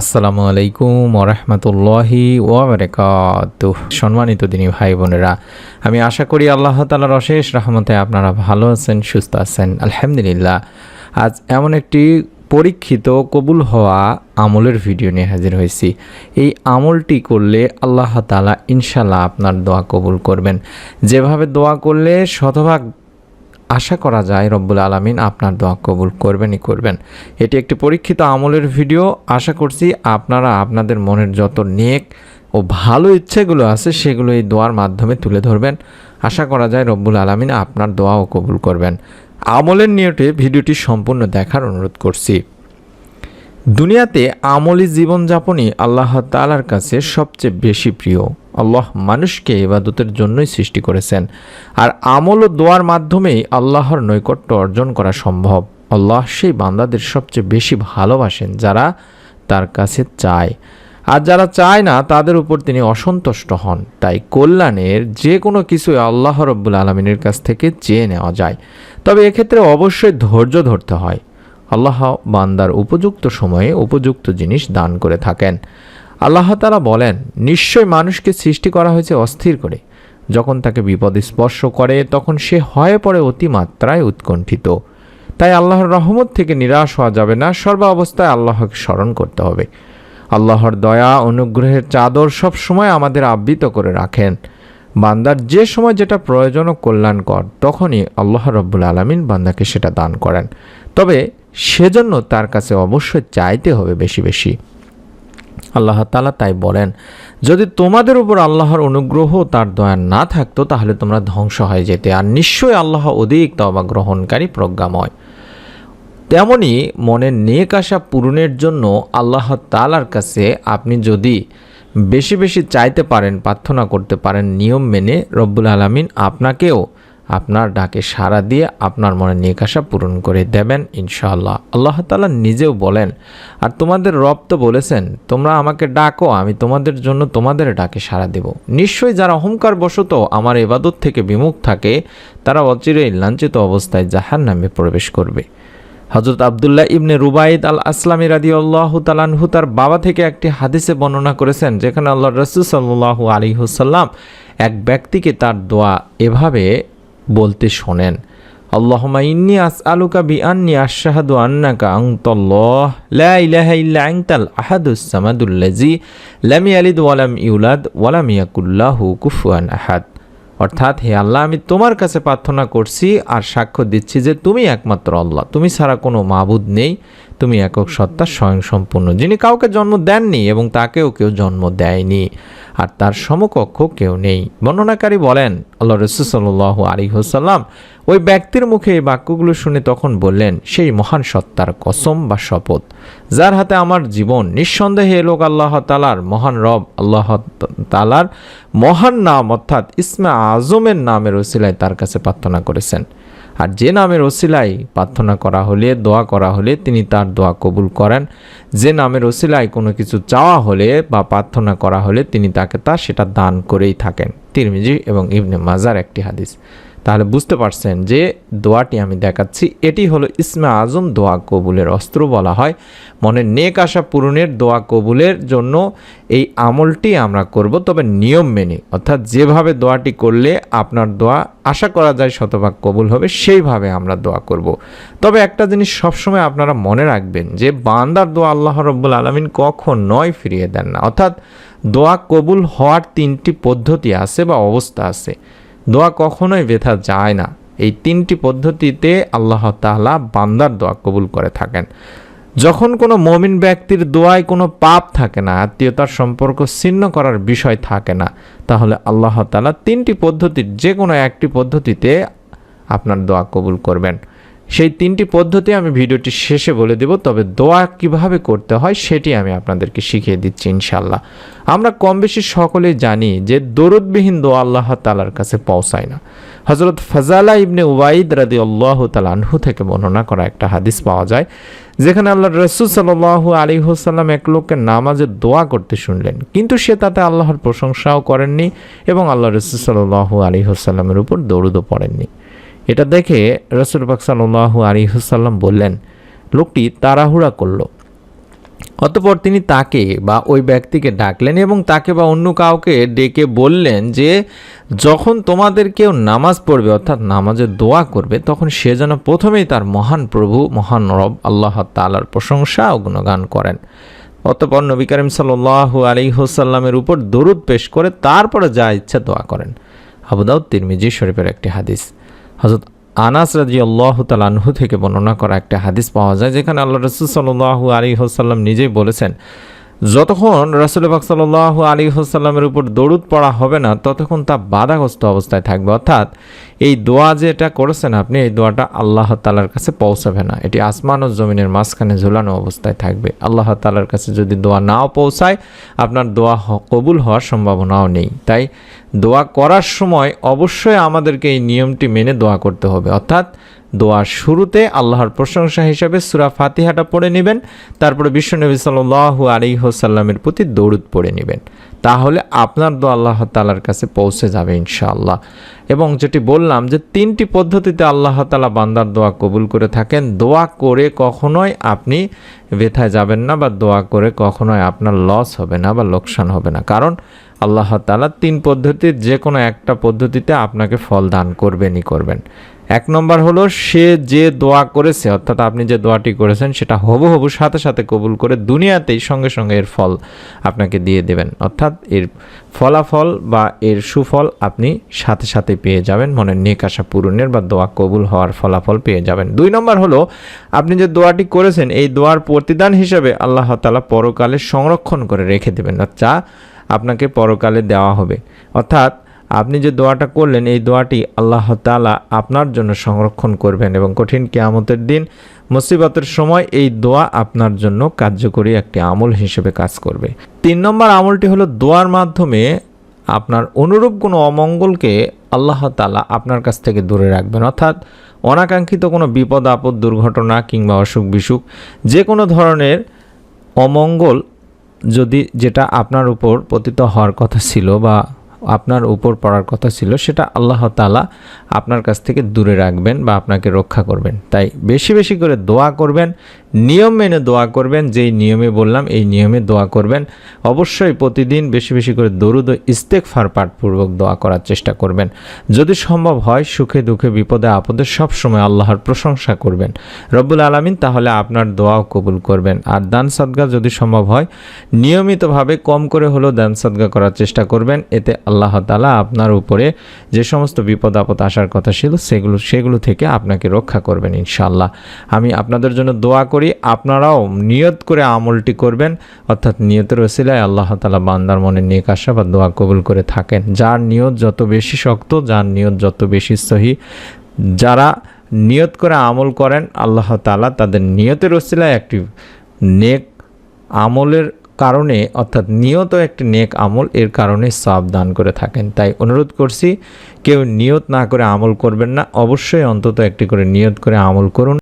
আসসালামু আলাইকুম ওরহমতুল্লাহি ওবরাকাত সম্মানিত দিনী ভাই বোনেরা, আমি আশা করি আল্লাহ তালার অশেষ রহমতে আপনারা ভালো আছেন, সুস্থ আছেন, আলহামদুলিল্লাহ। আজ এমন একটি পরীক্ষিত, কবুল হওয়া আমলের ভিডিও নিয়ে হাজির হয়েছি। এই আমলটি করলে আল্লাহ তালা ইনশাল্লাহ আপনার দোয়া কবুল করবেন। যেভাবে দোয়া করলে শতভাগ আশা করা যায় রব্বুল আলমিন আপনার দোয়া কবুল করবেনই করবেন। এটি একটি পরীক্ষিত আমলের ভিডিও। আশা করছি আপনারা আপনাদের মনের যত নেক ও ভালো ইচ্ছেগুলো আছে সেগুলো এই দোয়ার মাধ্যমে তুলে ধরবেন। আশা করা যায় রব্বুল আলমিন আপনার দোয়াও কবুল করবেন। আমলের নিয়টে ভিডিওটি সম্পূর্ণ দেখার অনুরোধ করছি। দুনিয়াতে আমলি জীবনযাপনই আল্লাহ তালার কাছে সবচেয়ে বেশি প্রিয়। আল্লাহ মানুষকে ইবাদতের জন্যই সৃষ্টি করেছেন। আর আমল ও দোয়ার মাধ্যমেই আল্লাহর নৈকট্য অর্জন করা সম্ভব। আল্লাহ সেই বান্দাদের সবচেয়ে বেশি ভালোবাসেন যারা তার কাছে চায়। আর যারা চায় না, তাদের উপর তিনি অসন্তুষ্ট হন। তাই কল্যাণের যে কোনো কিছু আল্লাহ রব্বুল আলমিনের কাছ থেকে চেয়ে নেওয়া যায়। তবে এক্ষেত্রে অবশ্যই ধৈর্য ধরতে হয়। আল্লাহ বান্দার উপযুক্ত সময়ে উপযুক্ত জিনিস দান করে থাকেন। আল্লাহ তালা বলেন, নিশ্চয় মানুষকে সৃষ্টি করা হয়েছে অস্থির করে। যখন তাকে বিপদ স্পর্শ করে, তখন সে হয়ে পড়ে অতিমাত্রায় উৎকণ্ঠিত। তাই আল্লাহর রহমত থেকে নিরাশ হওয়া যাবে না সর্ব অবস্থায় আল্লাহকে স্মরণ করতে হবে। আল্লাহর দয়া, অনুগ্রহের চাদর সব সময় আমাদের আবৃত করে রাখেন। বান্দার যে সময় যেটা প্রয়োজন ও কল্যাণকর, তখনই আল্লাহ রব্বুল আলমিন বান্দাকে সেটা দান করেন। তবে সেজন্য তার কাছে অবশ্যই চাইতে হবে বেশি বেশি। আল্লাহ তালা তাই বলেন, যদি তোমাদের উপর আল্লাহর অনুগ্রহ তার দয়া না থাকতো, তাহলে তোমরা ধ্বংস হয়ে যেতে। আর নিশ্চয়ই আল্লাহ অধিক তবা গ্রহণকারী, প্রজ্ঞাময়। তেমনি মনের নেক আশা পূরণের জন্য আল্লাহ তালার কাছে আপনি যদি বেশি বেশি চাইতে পারেন, প্রার্থনা করতে পারেন, নিয়ম মেনে রব্বুল আলমিন আপনাকেও আপনার ডাকে সাড়া দিয়ে আপনার মনে নিকাশা পূরণ করে দেবেন ইনশাআল্লাহ। আল্লাহ তালা নিজেও বলেন, আর তোমাদের রব তো বলেছেন, তোমরা আমাকে ডাকো, আমি তোমাদের জন্য তোমাদের ডাকে সাড়া দেব। নিশ্চয়ই যারা অহংকার বশত আমার এবাদত থেকে বিমুখ থাকে, তারা অচিরেই লাঞ্ছিত অবস্থায় জাহান নামে প্রবেশ করবে। হজরত আবদুল্লাহ ইবনে রুবাইদ আল আসলামী রাদি আল্লাহ তালানহু তার বাবা থেকে একটি হাদিসে বর্ণনা করেছেন, যেখানে আল্লাহ রসুল সাল্লাহ আলী হুসাল্লাম এক ব্যক্তিকে তার দোয়া এভাবে বলতে শোনেন। আল্লাহমা ইন্নি আস আলুকা বি আন্নি আশাহাদু আন্নাকা আংতল্লাহ লা ইলাহা ইল্লা আংতাল আহাদুস সামাদুল্লাজি লাম ইয়ালিদ ওয়ালাম ইউলাদ ওয়ালাম ইয়াকুল্লাহু কুফুয়ান আহাদ। অর্থাৎ হে আল্লাহ, আমি তোমার কাছে প্রার্থনা করছি আর সাক্ষ্য দিচ্ছি যে তুমি একমাত্র আল্লাহ। তুমি ছাড়া কোনো মাবুদ নেই। তুমি একক সত্তা স্বয়ং সম্পূর্ণ যিনি কাউকে জন্ম দেননি এবং তাকেও কেউ জন্ম দেয়নি, আর তার সমকক্ষ কেউ নেই। বর্ণনাকারী বলেন আল্লাহ রসুল্লাহ আলী হোসাল্লাম ওই ব্যক্তির মুখে এই বাক্যগুলো শুনে তখন বললেন, সেই মহান সত্তার কসম বা শপথ, যার হাতে আমার জীবন। নিঃসন্দেহে লোক আল্লাহ তালার মহান রব, আল্লাহ তালার মহান নাম অর্থাৎ ইসমা আজমের নামের ওসিলায় তার কাছে প্রার্থনা করেছেন। আর যে নামের ওসিলায় প্রার্থনা করা হলে, দোয়া করা হলে তিনি তার দোয়া কবুল করেন। যে নামের ওসিলায় কোনো কিছু চাওয়া হলে বা প্রার্থনা করা হলে তিনি তাকে তা সেটা দান করেই থাকেন। তিরমিজি এবং ইবনে মাজার একটি হাদিস। তাহলে বুঝতে পারছেন যে দোয়াটি আমি দেখাচ্ছি। এটি হলো ইসমে আজম দোয়া কবুলের অস্ত্র বলা হয়। মনে নেক আশা পূরণের দোয়া কবুলের জন্য এই আমলটি আমরা করব। তবে নিয়ম মেনে, অর্থাৎ যেভাবে দোয়াটি করলে আপনার দোয়া আশা করা যায় শতভাগ কবুল হবে, সেইভাবে আমরা দোয়া করব। তবে একটা জিনিস সবসময় আপনারা মনে রাখবেন যে বান্দার দোয়া আল্লাহ রব্বুল আলমিন কখন নয় ফিরিয়ে দেন না। অর্থাৎ দোয়া কবুল হওয়ার তিনটি পদ্ধতি আছে বা অবস্থা আছে। দোয়া কখনোই বেথা যায় না। এই তিনটি পদ্ধতিতে আল্লাহ তাহলা বান্দার দোয়া কবুল করে থাকেন। যখন কোনো মমিন ব্যক্তির দোয়ায় কোনো পাপ থাকে না, আত্মীয়তার সম্পর্ক ছিন্ন করার বিষয় থাকে না, তাহলে আল্লাহ তালা তিনটি পদ্ধতির যে কোনো একটি পদ্ধতিতে আপনার দোয়া কবুল করবেন। সেই তিনটি পদ্ধতি আমি ভিডিওটি শেষে বলে দেব, তবে দোয়া কীভাবে করতে হয় সেটি আমি আপনাদেরকে শিখিয়ে দিচ্ছি ইনশাল্লাহ আমরা কম বেশি সকলেই জানি যে দরুদবিহীন দোয়া আল্লাহ তালার কাছে পৌঁছায় না। হজরত ফাজালা ইবনে ওয়াইদ রাদি আল্লাহ তালানহু থেকে বর্ণনা করা একটা হাদিস পাওয়া যায়, যেখানে আল্লাহ রসুল সাল্লাহ আলী হুসাল্লাম এক লোককে নামাজের দোয়া করতে শুনলেন। কিন্তু সে তাতে আল্লাহর প্রশংসাও করেননি এবং আল্লাহ রসুল সাল্লাহ আলী হুসাল্লামের উপর দৌড়দও পড়েননি। এটা দেখে রসুল পাক সাল্লাহ আলী হুসাল্লাম বললেন, লোকটি তাড়াহুড়া করল। অতপর তিনি তাকে বা ওই ব্যক্তিকে ডাকলেন এবং তাকে বা অন্য কাউকে ডেকে বললেন যে, যখন তোমাদের কেউ নামাজ পড়বে, অর্থাৎ নামাজে দোয়া করবে, তখন সে যেন প্রথমেই তার মহান প্রভু, মহান রব আল্লাহ তালার প্রশংসা ও গুণগান করেন। অতপর নবী করিম সাল্লু আলী হোসাল্লামের উপর দরুদ পেশ করে তারপরে যা ইচ্ছা দোয়া করেন। আবুদাউদ তিরমিজি শরীফের একটি হাদিস। হজরত আনাস রাজি আল্লাহ তালানহু থেকে বর্ণনা করা একটা হাদিস পাওয়া যায়, যেখানে আল্লাহ রসুল সাল্লু আলী হোসাল্লাম নিজেই বলেছেন যতক্ষণ রাসুল পাক আলী হোসাল্লামের উপর দরুদ পড়া হবে না, ততক্ষণ তা বাধাগ্রস্ত অবস্থায় থাকবে। অর্থাৎ এই দোয়া যেটা করেছেন আপনি, এই দোয়াটা আল্লাহ তালার কাছে পৌঁছাবে না। এটি আসমান ও জমিনের মাঝখানে ঝুলানো অবস্থায় থাকবে। আল্লাহ তালার কাছে যদি দোয়া নাও পৌঁছায়, আপনার দোয়া কবুল হওয়ার সম্ভাবনাও নেই। তাই দোয়া করার সময় অবশ্যই আমাদেরকে এই নিয়মটি মেনে দোয়া করতে হবে। অর্থাৎ দোয়ার শুরুতে আল্লাহর প্রশংসা হিসাবে সুরা ফাতিহাটা পড়ে নেবেন, তারপরে বিশ্বনবী সাল্লাহ আলী হোসাল্লামের প্রতি দৌড়ুদ পড়ে নেবেন। তাহলে আপনার দোয়া আল্লাহ তালার কাছে পৌঁছে যাবে ইনশাআল্লাহ। এবং যেটি বললাম যে তিনটি পদ্ধতিতে আল্লাহ তালা বান্দার দোয়া কবুল করে থাকেন, দোয়া করে কখনোই আপনি ব্যথায় যাবেন না বা দোয়া করে কখনোই আপনার লস হবে না বা লোকসান হবে না। কারণ আল্লাহ তালা তিন পদ্ধতির যে কোনো একটা পদ্ধতিতে আপনাকে ফল দান করবেনই করবেন। এক নম্বর হলো সে যে দোয়া করেছে, অর্থাৎ আপনি যে দোয়াটি করেছেন, সেটা হবু হবু সাথে সাথে কবুল করে দুনিয়াতেই সঙ্গে সঙ্গে এর ফল আপনাকে দিয়ে দেবেন। অর্থাৎ এর ফলাফল বা এর সুফল আপনি সাথে সাথে পেয়ে যাবেন মনের নেক আশা পূরণের বা দোয়া কবুল হওয়ার ফলাফল পেয়ে যাবেন। দুই নম্বর হলো, আপনি যে দোয়াটি করেছেন, এই দোয়ার প্রতিদান হিসেবে আল্লাহ তালা পরকালে সংরক্ষণ করে রেখে দেবেন। যা আপনাকে পরকালে দেওয়া হবে। অর্থাৎ আপনি যে দোয়াটা করলেন, এই দোয়াটি আল্লাহ তালা আপনার জন্য সংরক্ষণ করবেন এবং কঠিন কেয়ামতের দিন, মুসিবতের সময় এই দোয়া আপনার জন্য কার্যকরী একটি আমল হিসেবে কাজ করবে। তিন নম্বর আমলটি হলো দোয়ার মাধ্যমে আপনার অনুরূপ কোনো অমঙ্গলকে আল্লাহ তালা আপনার কাছ থেকে দূরে রাখবেন। অর্থাৎ অনাকাঙ্ক্ষিত কোনো বিপদ, আপদ, দুর্ঘটনা কিংবা অসুখ, বিসুখ যে কোনো ধরনের অমঙ্গল যদি যেটা আপনার উপর পতিত হওয়ার কথা ছিল বা আপনার উপর পড়ার কথা ছিল, সেটা আল্লাহ তালা আপনার কাছ থেকে দূরে রাখবেন বা আপনাকে রক্ষা করবেন। তাই বেশি বেশি করে দোয়া করবেন নিয়ম মেনে দোয়া করবেন, যেই নিয়মে বললাম, এই নিয়মে দোয়া করবেন। অবশ্যই প্রতিদিন বেশি বেশি করে দরুদ ও ইস্তেকফার পাঠপূর্বক দোয়া করার চেষ্টা করবেন। যদি সম্ভব হয়, সুখে দুঃখে বিপদে আপদে সব সময় আল্লাহর প্রশংসা করবেন। রব্বুল আলমিন তাহলে আপনার দোয়াও কবুল করবেন। আর দান সদগা যদি সম্ভব হয়, নিয়মিতভাবে কম করে হলেও দান সদগা করার চেষ্টা করবেন। এতে আল্লাহ তালা আপনার উপরে যে সমস্ত বিপদ আপদ আসার কথা ছিল, সেগুলো সেগুলো থেকে আপনাকে রক্ষা করবেন ইনশাল্লাহ আমি আপনাদের জন্য দোয়া করি। আপনারাও নিয়ত করে আমলটি করবেন। অর্থাৎ নিয়তের ওসিলায় আল্লাহ তালা বান্দার মনে নেক আসা বা দোয়া কবুল করে থাকেন। যার নিয়ত যত বেশি শক্ত, যার নিয়ত যত বেশি সহি, যারা নিয়ত করে আমল করেন, আল্লাহ তালা তাদের নিয়তের ওসিলায় একটি নেক আমলের কারণে, অর্থাৎ নিয়ত একটি নেক আমল, এর কারণে সব দান করে থাকেন। তাই অনুরোধ করছি, কেউ নিয়ত না করে আমল করবেন না। অবশ্যই অন্তত একটি করে নিয়ত করে আমল করুন।